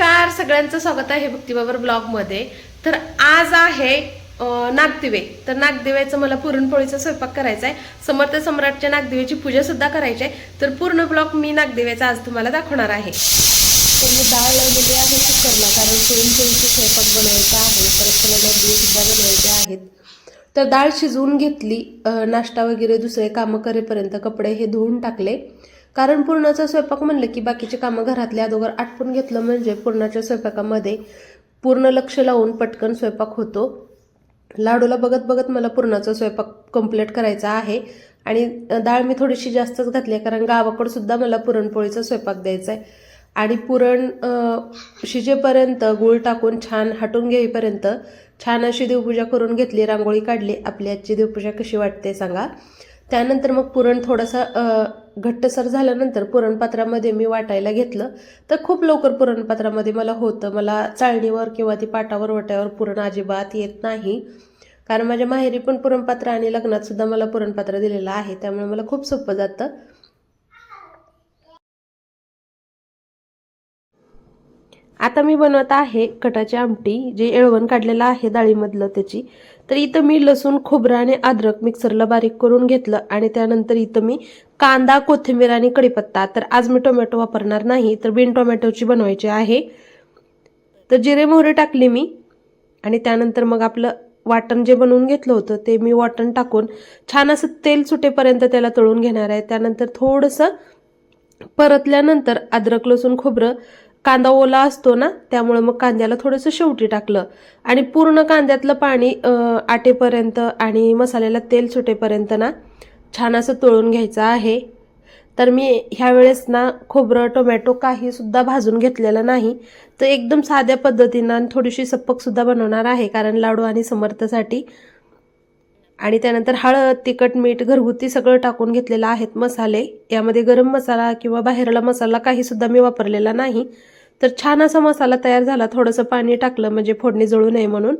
नमस्कार सगळ्यांचं स्वागत आहे भक्तिबाबर ब्लॉगमध्ये. तर आज आहे नागदिवे. तर नागदिव्याचं मला पुरणपोळीचा स्वयंपाक करायचा आहे. समर्थ सम्राटच्या नागदिवेची पूजा सुद्धा करायची आहे. तर पूर्ण ब्लॉग मी नागदिव्याचा आज तुम्हाला दाखवणार आहे. तर मी डाळ लावलेली आहे कुकरला कारण पुरणपोळीचा स्वयंपाक बनवायचा आहे. परत मला नागदिवे सुद्धा बनवायचे आहेत. तर डाळ शिजवून घेतली. नाश्ता वगैरे दुसरे कामं करेपर्यंत कपडे हे धुवून टाकले. कारण पूर्णाचा स्वयंपाक म्हणलं की बाकीचे कामं घरातल्या अगोदर आटपून घेतलं म्हणजे पूर्णाच्या स्वयंपाकामध्ये पूर्ण लक्ष लावून पटकन स्वयंपाक होतो. लाडूला बघत बघत मला पूर्णाचा स्वयंपाक कंप्लीट करायचा आहे आणि डाळ मी थोडीशी जास्तच घातली आहे कारण गावाकडं सुद्धा मला पुरणपोळीचा स्वयंपाक द्यायचा आहे आणि पुरण शिजेपर्यंत गूळ टाकून छान हटून घेईपर्यंत छान अशी देवपूजा करून घेतली रांगोळी काढली. आपली आजची देवपूजा कशी वाटते सांगा. त्यानंतर मग पुरण थोडंसं घट्टसर झाल्यानंतर पुरणपात्रामध्ये मी वाटायला घेतलं. तर खूप लवकर पुरणपात्रामध्ये मला होतं. मला चाळणीवर किंवा ती पाटावर वाट्यावर पुरण अजिबात येत नाही. कारण माझ्या माहेरी पण पुरणपात्र आणि लग्नात सुद्धा मला पुरणपात्र दिलेलं आहे. त्यामुळे मला खूप सोपं जातं. आता मी बनवत आहे कटाची आमटी जे येळवण काढलेलं आहे डाळीमधलं त्याची. तर इथं मी लसूण खोबरं आणि अद्रक मिक्सरला बारीक करून घेतलं आणि त्यानंतर इथं मी कांदा कोथिंबीर आणि कढीपत्ता तर आज मी टोमॅटो वापरणार नाही तर बिन टोमॅटोची बनवायची आहे. तर जिरे मोहरी टाकली मी आणि त्यानंतर मग आपलं वाटण जे बनवून घेतलं होतं ते मी वाटण टाकून छान असं तेल सुटेपर्यंत त्याला तळून घेणार आहे. त्यानंतर थोडंसं परतल्यानंतर अद्रक लसूण खोबरं कांदा ओला असतो ना त्यामुळे मग कांद्याला थोडंसं शेवटी टाकलं. आणि पूर्ण कांद्यातलं पाणी आटेपर्यंत आणि मसाल्याला तेल सुटेपर्यंत ना छान असं तळून घ्यायचं आहे. तर मी ह्या वेळेस ना खोबरं टोमॅटो काहीसुद्धा भाजून घेतलेलं नाही. तर एकदम साध्या पद्धतीनं आणि थोडीशी सप्पकसुद्धा बनवणार आहे कारण लाडू आणि समर्थसाठी. आणि त्यानंतर हळद तिखट मीठ घरगुती सगळं टाकून घेतलेलं आहेत मसाले. यामध्ये गरम मसाला किंवा बाहेरला मसाला काहीसुद्धा मी वापरलेला नाही. तर छान असा मसाला तयार झाला. थोडंसं पाणी टाकलं म्हणजे फोडणी जळू नये म्हणून.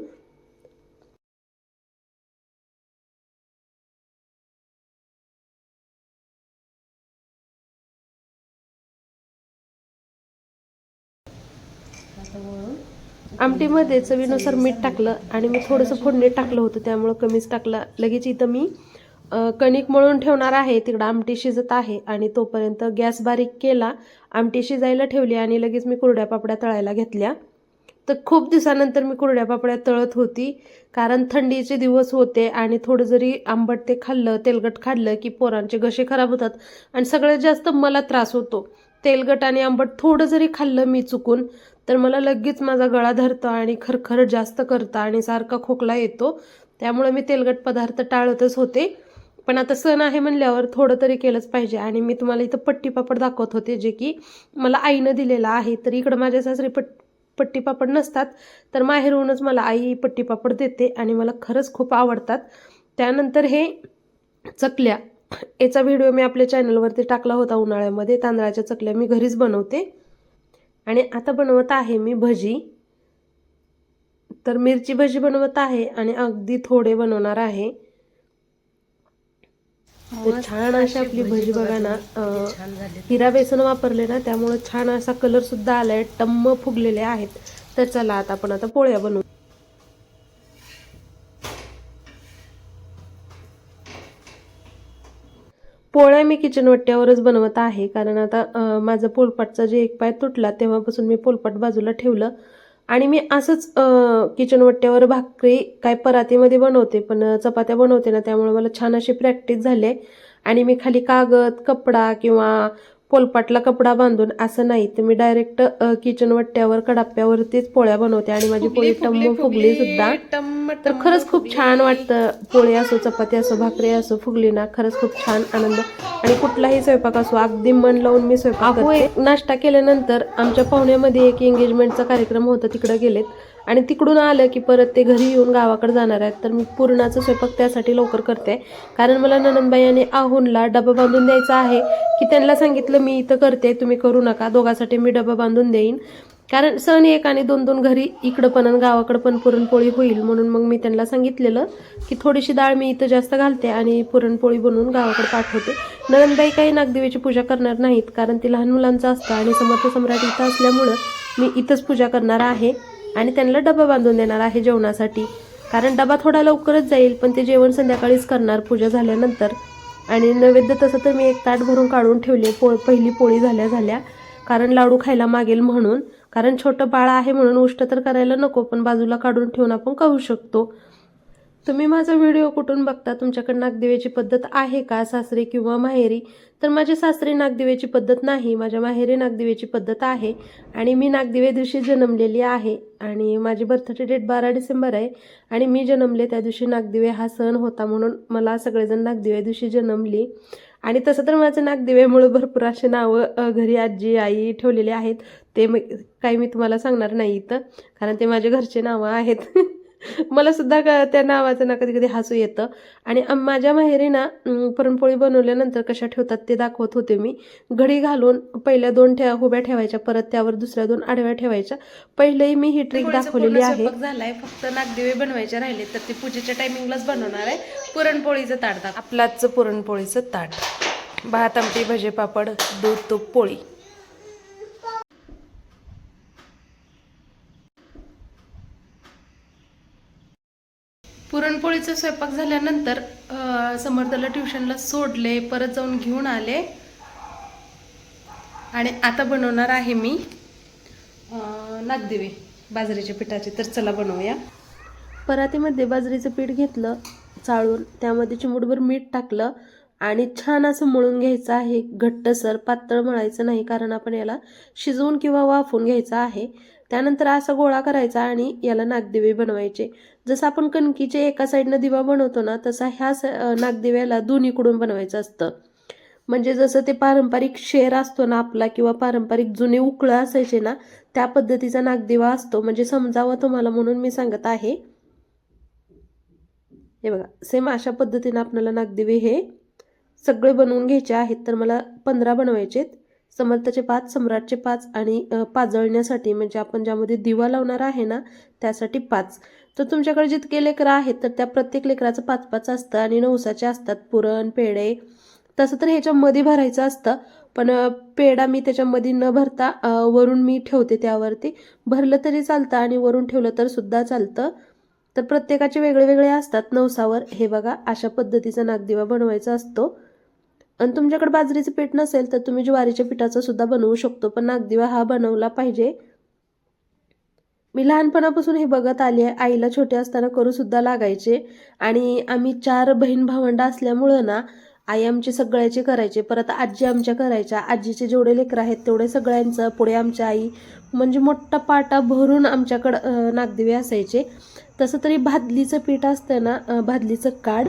आमटीमध्ये चवीनुसार मीठ टाकलं आणि मी थोडंसं फोडणी टाकलं होतं त्यामुळं कमीच टाकलं. लगेच इथं मी कणिक मळून ठेवणार आहे तिकडं आमटी शिजत आहे आणि तोपर्यंत गॅस बारीक केला आमटी शिजायला ठेवली आणि लगेच मी कुरड्या पापड्या तळायला घेतल्या. तर खूप दिवसानंतर मी कुरड्या पापड्या तळत होती कारण थंडीचे दिवस होते आणि थोडं जरी आंबट ते खाल्लं तेलकट खाल्लं की पोरांचे घसे खराब होतात आणि सगळ्यात जास्त मला त्रास होतो. तेलकट आणि आंबट थोडं जरी खाल्लं मी चुकून तर मला लगेच माझा गळा धरतो आणि खरखर जास्त करतं आणि सारखा खोकला येतो. त्यामुळे मी तेलकट पदार्थ टाळतच होते. पण आता सण आहे म्हणल्यावर थोडं तरी केलंच पाहिजे. आणि मी तुम्हाला इथं पट्टी पापड दाखवत होते जे की मला आईनं दिलेलं आहे. तर इकडं माझ्या सासरी पट पट्टी पापड नसतात तर माहेरहूनच मला आई पट्टी पापड देते आणि मला खरंच खूप आवडतात. त्यानंतर हे चकल्या. याचा व्हिडिओ मी आपल्या चॅनलवरती टाकला होता उन्हाळ्यामध्ये. तांदळाच्या चकल्या मी घरीच बनवते. आणि आता बनवत आहे मी भजी. तर मिरची भजी बनवत आहे आणि अगदी थोडे बनवणार आहे. तर छान अशी आपली भजी बघा ना हिरा बेसन वापरले ना त्यामुळे छान असा कलर सुद्धा आलाय टम्म फुगलेले आहेत. तर चला आता आपण आता पोळ्या बनवू. पोळ्या मी किचन वट्ट्यावरच बनवत आहे कारण आता माझा पोलपाटचा जे एक पाय तुटला तेव्हापासून मी पोलपाट बाजूला ठेवलं. आणि मी असंच किचन वट्ट्यावर भाकरी काय परातीमध्ये बनवते पण चपात्या बनवते ना त्यामुळे मला छान अशी प्रॅक्टिस झाली आहे. आणि मी खाली कागद कपडा किंवा पोलपाटला कपडा बांधून असं नाही तर मी डायरेक्ट किचन वट्ट्यावर कडाप्यावरतीच पोळ्या बनवते आणि माझी पोळी टम्म फुगली सुद्धा. तर खरंच खूप छान वाटतं. पोळी असो चपाती असो भाकरी असो फुगली ना खरंच खूप छान आनंद. आणि कुठलाही स्वयंपाक असो अगदी मन लावून मी स्वयंपाक. नाश्ता केल्यानंतर आमच्या पाहुण्यामध्ये एक एंगेजमेंटचा कार्यक्रम होता तिकडे गेलेत. आणि तिकडून आलं की परत ते घरी येऊन गावाकडे जाणार आहेत. तर मी पुरणाचं स्वयंपाक त्यासाठी लवकर करते. कारण मला ननंदबाई आणि आहुनला डबा बांधून द्यायचा आहे की त्यांना सांगितलं मी इथं करते तुम्ही करू नका. दोघांसाठी मी डबा बांधून देईन. कारण सण एक आणि दोन दोन घरी इकडं पण आणि गावाकडं पण पुरणपोळी होईल. म्हणून मग मी त्यांना सांगितलेलं की थोडीशी डाळ मी इथं जास्त घालते आणि पुरणपोळी बनवून गावाकडे पाठवते. नरनबाई काही नागदेवीची पूजा करणार नाहीत कारण ती लहान मुलांचं असतं आणि समर्थ सम्राट इथं असल्यामुळं मी इथंच पूजा करणार आहे. आणि त्यांना डबा बांधून देणार आहे जेवणासाठी. कारण डबा थोडा लवकरच जाईल पण ते जेवण संध्याकाळीच करणार पूजा झाल्यानंतर. आणि नैवेद्य तसं तर मी एक ताट भरून काढून ठेवले पो पहिली पोळी झाल्या झाल्या. कारण लाडू खायला मागेल म्हणून. कारण छोटं बाळ आहे म्हणून उष्ट तर करायला नको पण बाजूला काढून ठेवून आपण खाऊ शकतो. तुम्ही माझा व्हिडिओ कुठून बघता? तुमच्याकडे नागदेवीची पद्धत आहे का? सासरे किंवा माहेरी? तर माझ्या सासरी नागदेवाची पद्धत नाही माझ्या माहेरी नागदेवाची पद्धत आहे आणि मी नागदिवे दिवशी जन्मलेली आहे आणि माझी बर्थडे डेट बारा डिसेंबर आहे आणि मी जन्मले त्या दिवशी नागदिवे हा सण होता म्हणून मला सगळेजण नागदिवे दिवशी जन्मली. आणि तसं तर माझं नागदिवेमुळे भरपूर असे नावं घरी आजी आई ठेवलेली आहेत. ते मी काही मी तुम्हाला सांगणार नाही इथं कारण ते माझे घरचे नावं आहेत. मला सुद्धा क- त्या नावाचं ना कधी कधी हसू येतं. आणि माझ्या माहेरी ना पुरणपोळी बनवल्यानंतर कशा ठेवतात ते दाखवत होते मी. घडी घालून पहिल्या दोन ठे उभ्या ठेवायच्या परत त्यावर दुसऱ्या दोन आडव्या ठेवायच्या. पहिलेही मी ही ट्रिक दाखवलेली आहे. झालाय फक्त नागदिवे बनवायचे राहिले तर ते पूजेच्या टायमिंगलाच बनवणार आहे. पुरणपोळीचं ताट दाख आपलाच पुरणपोळीचं ताट. भात आमटी भजे पापड दूध तूप पोळी. पुरणपोळीचा स्वयंपाक झाल्यानंतर समर्थला ट्युशनला सोडले परत जाऊन घेऊन आले. आणि आता बनवणार आहे मी नागदेवी बाजरीच्या पिठाचे. तर चला बनवूया. परातीमध्ये बाजरीचं पीठ घेतलं चाळून त्यामध्ये चिमूटभर मीठ टाकलं आणि छान असं मळून घ्यायचं आहे. घट्टसर पातळ मळायचं नाही कारण आपण याला शिजवून किंवा वाफून घ्यायचं आहे. त्यानंतर असा गोळा करायचा आणि याला नागदिवे बनवायचे. जसं आपण कणकीचे एका साईडनं दिवा बनवतो ना तसा ह्या स नागदिव्याला दोन्हीकडून बनवायचं असतं. म्हणजे जसं ते पारंपरिक शेर असतो ना आपला किंवा पारंपरिक जुने उकळं असायचे ना त्या पद्धतीचा नागदिवा असतो. म्हणजे समजावं तुम्हाला म्हणून मी सांगत आहे. हे बघा सेम अशा पद्धतीनं आपल्याला नागदिवे हे सगळे बनवून घ्यायचे आहेत. तर मला पंधरा बनवायचे आहेत समर्थाचे पाच सम्राटचे पाच आणि पाजळण्यासाठी म्हणजे आपण ज्यामध्ये दिवा लावणार आहे ना त्यासाठी पाच. तर तुमच्याकडे जितके लेकरं आहेत तर त्या प्रत्येक लेकराचं पाच पाच असतं आणि नवसाचे असतात. पुरण पेढे तसं तर ह्याच्यामध्ये भरायचं असतं. पण पेढा मी त्याच्यामध्ये न भरता वरून मी ठेवते त्यावरती. भरलं तरी चालतं आणि वरून ठेवलं तर सुद्धा चालतं. तर प्रत्येकाचे वेगळे वेगळे असतात नवसावर हे बघा अशा पद्धतीचा नागदिवा बनवायचा असतो. आणि तुमच्याकडे बाजरीचं पीठ नसेल तर तुम्ही ज्वारीच्या पिठाचा सुद्धा बनवू शकतो पण नागदिवा हा बनवला पाहिजे. मी लहानपणापासून हे बघत आली आहे आईला छोटे असताना करू सुद्धा लागायचे. आणि आम्ही चार बहीण भावंड असल्यामुळं ना आई आमची सगळ्याचे करायचे परत आजी आमच्या करायच्या. आजीचे जेवढे लेकरं आहेत तेवढे सगळ्यांचं पुढे आमच्या आई. म्हणजे मोठा पाटा भरून आमच्याकडं नागदिवे असायचे. तसं तरी भादलीचं पीठ असतं ना भादलीचं काड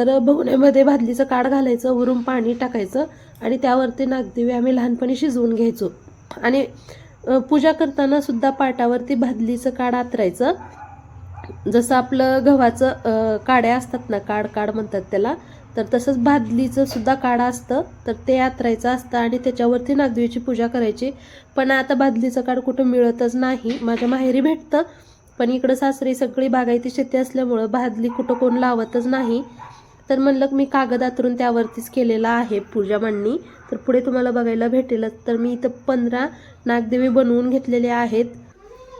तर भवण्यामध्ये भादलीचं काड घालायचं वरून पाणी टाकायचं आणि त्यावरती नागदेवी आम्ही लहानपणी शिजवून घ्यायचो. आणि पूजा करताना सुद्धा पाटावरती भादलीचं काड आतरायचं. जसं आपलं गव्हाचं काड्या असतात ना काड काड म्हणतात त्याला तर तसंच भादलीचं सुद्धा काढा असतं. तर ते आतरायचं असतं आणि त्याच्यावरती नागदेवीची पूजा करायची. पण आता भादलीचं काड कुठं मिळतच नाही. माझ्या माहेरी भेटतं. पण इकडं सासरी सगळी बागायती शेती असल्यामुळं भादली कुठं कोण लावतच नाही. तर म्हणलं मी कागद आतरून त्यावरतीच केलेला आहे पूजा मांडणी. तर पुढे तुम्हाला बघायला भेटेलच. तर मी इथं पंधरा नागदेवी बनवून घेतलेले आहेत.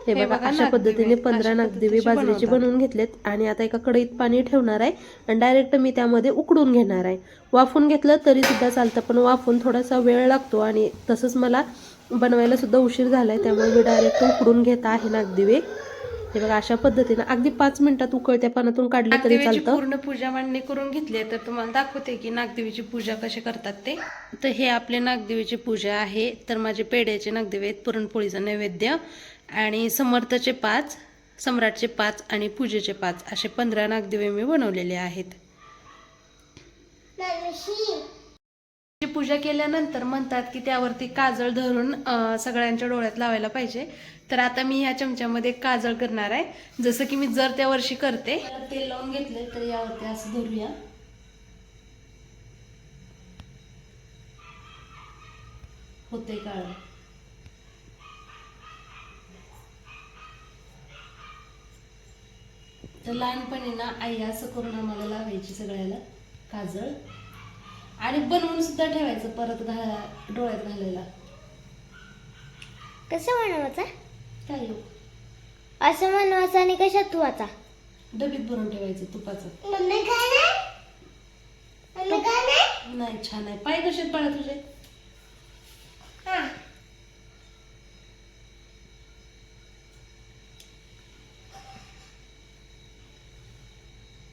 हे बघा अशा पद्धतीने पंधरा नागदेवी बाजरीचे बनवून घेतलेत. आणि आता एका कढईत पाणी ठेवणार आहे आणि डायरेक्ट मी त्यामध्ये उकडून घेणार आहे. वाफून घेतलं तरी सुद्धा चालतं पण वाफून थोडासा वेळ लागतो आणि तसंच मला बनवायला सुद्धा उशीर झालाय त्यामुळे मी डायरेक्ट उकडून घेत आहे नागदिवे. हे बघा अशा पद्धतीनं. अगदी पाच मिनिटात उकळत्या पानातून काढले तरी चालतं. पूर्ण पूजा मांडणी करून घेतली तर तुम्हाला दाखवते की नागदेवीची पूजा कशी करतात ते. तर हे आपले नागदेवीची पूजा आहे तर माझे पेढ्याचे नागदेवी आहेत पुरणपोळीचा नैवेद्य आणि समर्थचे पाच सम्राटचे पाच आणि पूजेचे पाच असे पंधरा नागदेवे मी बनवलेले आहेत. पूजा केल्यानंतर म्हणतात की त्यावरती काजळ धरून सगळ्यांच्या डोळ्यात लावायला पाहिजे. तर आता मी ह्या चमच्यामध्ये काजळ करणार आहे. जसं की मी जर त्या वर्षी करते. तेल लावून घेतले तर यावरती असं धरूया. होते काळ. तर लहानपणी ना आई असं करून आम्हाला लावायची सगळ्याला काजळ. आणि बनवून सुद्धा ठेवायचं परत घा डोळ्यात घालायला. कसं बनवायचं? काय येऊ असं म्हणवायचं आणि कशात धुवाचा डबीत भरून ठेवायचं तुपाचं. नाही छान आहे. पाय कसे आहेत बाळा तुझे? हा.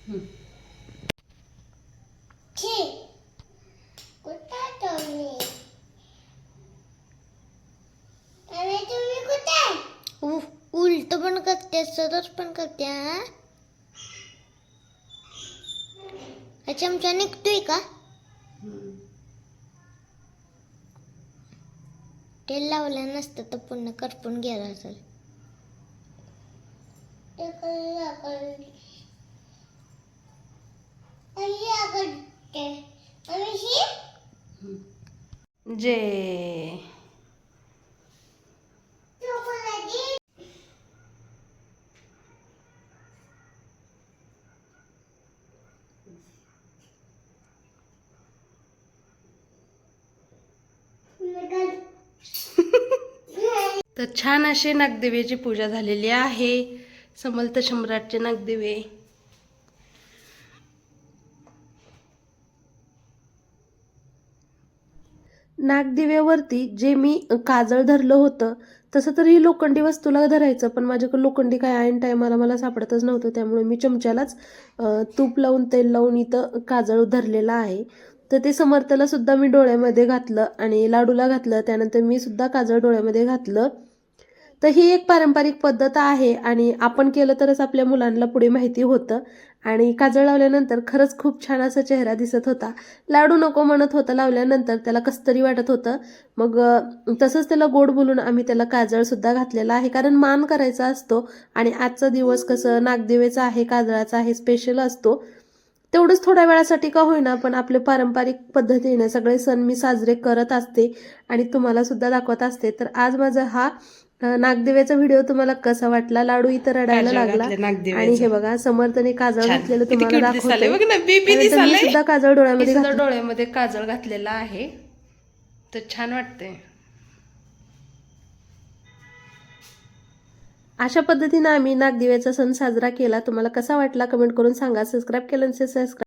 हम्म. ठीक कुठे तुम्ही अरे तुम्ही कुठे उलट पण सरळ पण करते हा? हा चमचा निघतोय का. तेल लावलं नसतं तर पुन्हा करपून गेला असेल. जे तर छान असे नागदेवीची पूजा झालेली आहे. समर्थ सम्राटचे नागदेवे. नागदिव्यावरती जे मी काजळ धरलं होतं तसं तर ही लोखंडी वस्तूला धरायचं पण माझ्याकडे लोखंडी काय ऐन टायमाला मला सापडतच नव्हतं त्यामुळे मी चमच्यालाच तूप लावून तेल लावून इथं काजळ धरलेलं आहे. तर ते समर्थला सुद्धा मी डोळ्यामध्ये घातलं आणि लाडूला घातलं त्यानंतर मी सुद्धा काजळ डोळ्यामध्ये घातलं. तर ही एक पारंपरिक पद्धत आहे आणि आपण केलं तरच आपल्या मुलांना पुढे माहिती होतं. आणि काजळ लावल्यानंतर खरंच खूप छान असा चेहरा दिसत होता. लाडू नको म्हणत होता लावल्यानंतर त्याला कसतरी वाटत होतं. मग तसंच त्याला गोड बोलून आम्ही त्याला काजळ सुद्धा घातलेला आहे. कारण मान करायचा असतो आणि आजचा दिवस कसं नागदेवेचा आहे काजळाचा आहे स्पेशल असतो. तेवढंच थोड्या वेळासाठी का होईना पण आपले पारंपरिक पद्धतीने सगळे सण मी साजरे करत असते आणि तुम्हाला सुद्धा दाखवत असते. तर आज माझा हा अं, नागदेवेचा व्हिडिओ तुम्हाला कसा वाटला? लाडू इथं रडायला लागला. आणि हे बघा समर्थने काजळ घातलेलं तुम्हाला दाखवते सुद्धा काजळ डोळ्यामध्ये. डोळ्यामध्ये काजळ घातलेला आहे. तर छान वाटते अशा पद्धतीने आम्ही नागदिव्याचा सण साजरा केला. तुम्हाला कसा वाटला? कमेंट करून सांगा. सबस्क्राईब केलं सबस्क्राईब